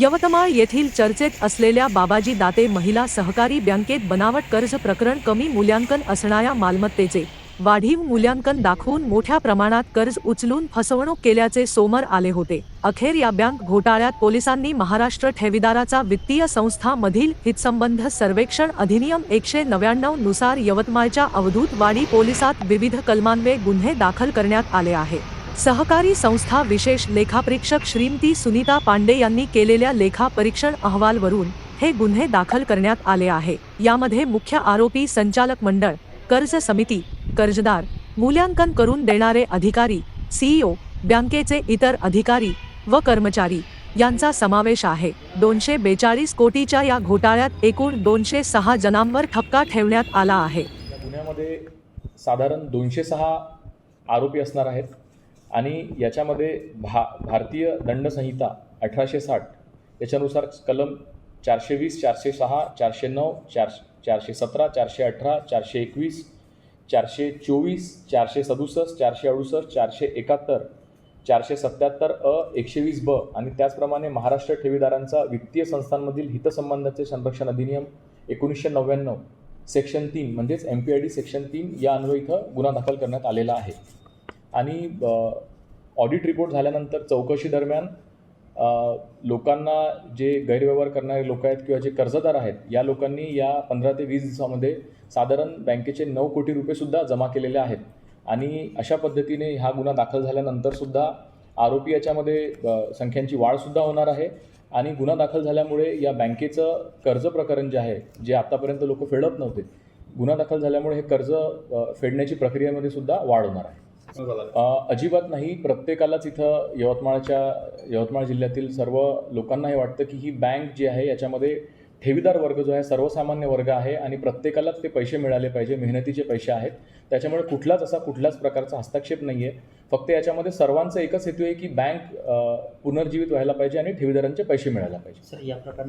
यवतमाळ येथील चर्चेत असलेल्या बाबाजी दाते महिला सहकारी बँकेत बनावट कर्ज प्रकरण कमी मूल्यांकन असणाऱ्या मालमत्तेचे वाढीव मूल्यांकन दाखवून मोठ्या प्रमाणात कर्ज उचलून फसवणूक केल्याचे समोर आले होते. अखेर या बँक घोटाळ्यात पोलिसांनी महाराष्ट्र ठेवीदाराचा वित्तीय संस्था मधील हितसंबंध सर्वेक्षण अधिनियम एकशे नव्याण्णवनुसार यवतमाळच्या अवधूत वाडी पोलिसात विविध कलमान्वये गुन्हे दाखल करण्यात आले आहे सहकारी संस्था विशेष लेखापरीक्षक श्रीमती सुनीता पांडे यांनी केलेल्या लेखापरीक्षण अहवालवरून हे गुन्हे दाखल करण्यात आले आहे. यामध्ये मुख्य आरोपी संचालक मंडळ कर्ज समिती कर्जदार मूल्यांकन करून देणारे अधिकारी सीईओ बँकेचे इतर अधिकारी व कर्मचारी यांचा समावेश आहे. दोनशे बेचाळीस कोटीच्या या घोटाळ्यात एकूण दोनशे सहा जणांवर ठपका ठेवण्यात आला आहे. गुन्ह्यामध्ये साधारण दोनशे सहा आरोपी असणार आहेत. आणि याच्यामध्ये भा भारतीय दंडसंहिता अठराशे साठ याच्यानुसार कलम चारशे वीस चारशे सहा चारशे नऊ चार चारशे सतरा चारशे अठरा चारशे एकवीस चारशे चोवीस चारशे सदुसष्ट चारशे अडुसष्ट चारशे एकाहत्तर चारशे सत्याहत्तर अ एकशे वीस ब आणि त्याचप्रमाणे महाराष्ट्र ठेवीदारांचा वित्तीय संस्थांमधील हितसंबंधाचे संरक्षण अधिनियम एकोणीसशे नव्याण्णव सेक्शन तीन म्हणजेच M P I D section तीन या अन्वये इथं गुन्हा दाखल करण्यात आलेला आहे. आणि ऑडिट रिपोर्ट झाल्यानंतर चौकशी दरम्यान लोकांना जे गैरव्यवहार करणारे लोक आहेत किंवा जे कर्जदार आहेत या लोकांनी या पंधरा ते वीस दिवसामध्ये साधारण बँकेचे नऊ कोटी रुपयेसुद्धा जमा केलेले आहेत. आणि अशा पद्धतीने हा गुन्हा दाखल झाल्यानंतरसुद्धा आरोपी याच्यामध्ये संख्यांची वाढसुद्धा होणार आहे. आणि गुन्हा दाखल झाल्यामुळे या बँकेचं कर्ज प्रकरण जे आहे जे आतापर्यंत लोक फेडत नव्हते गुन्हा दाखल झाल्यामुळे हे कर्ज फेडण्याची प्रक्रियेमध्ये सुद्धा वाढ होणार आहे. अजिबात नाही. प्रत्येकालाच इथं यवतमाळच्या यवतमाळ जिल्ह्यातील सर्व लोकांना हे वाटतं की ही बँक जी आहे याच्यामध्ये ठेवीदार वर्ग जो आहे सर्वसामान्य वर्ग आहे आणि प्रत्येकालाच ते पैसे मिळाले पाहिजे मेहनतीचे पैसे आहेत. त्याच्यामुळे कुठलाच असा कुठल्याच प्रकारचा हस्तक्षेप नाही आहे. फक्त याच्यामध्ये सर्वांचा एकच हेतू आहे की बँक पुनर्जीवित व्हायला पाहिजे आणि ठेवीदारांचे पैसे मिळायला पाहिजे. सर या प्रकार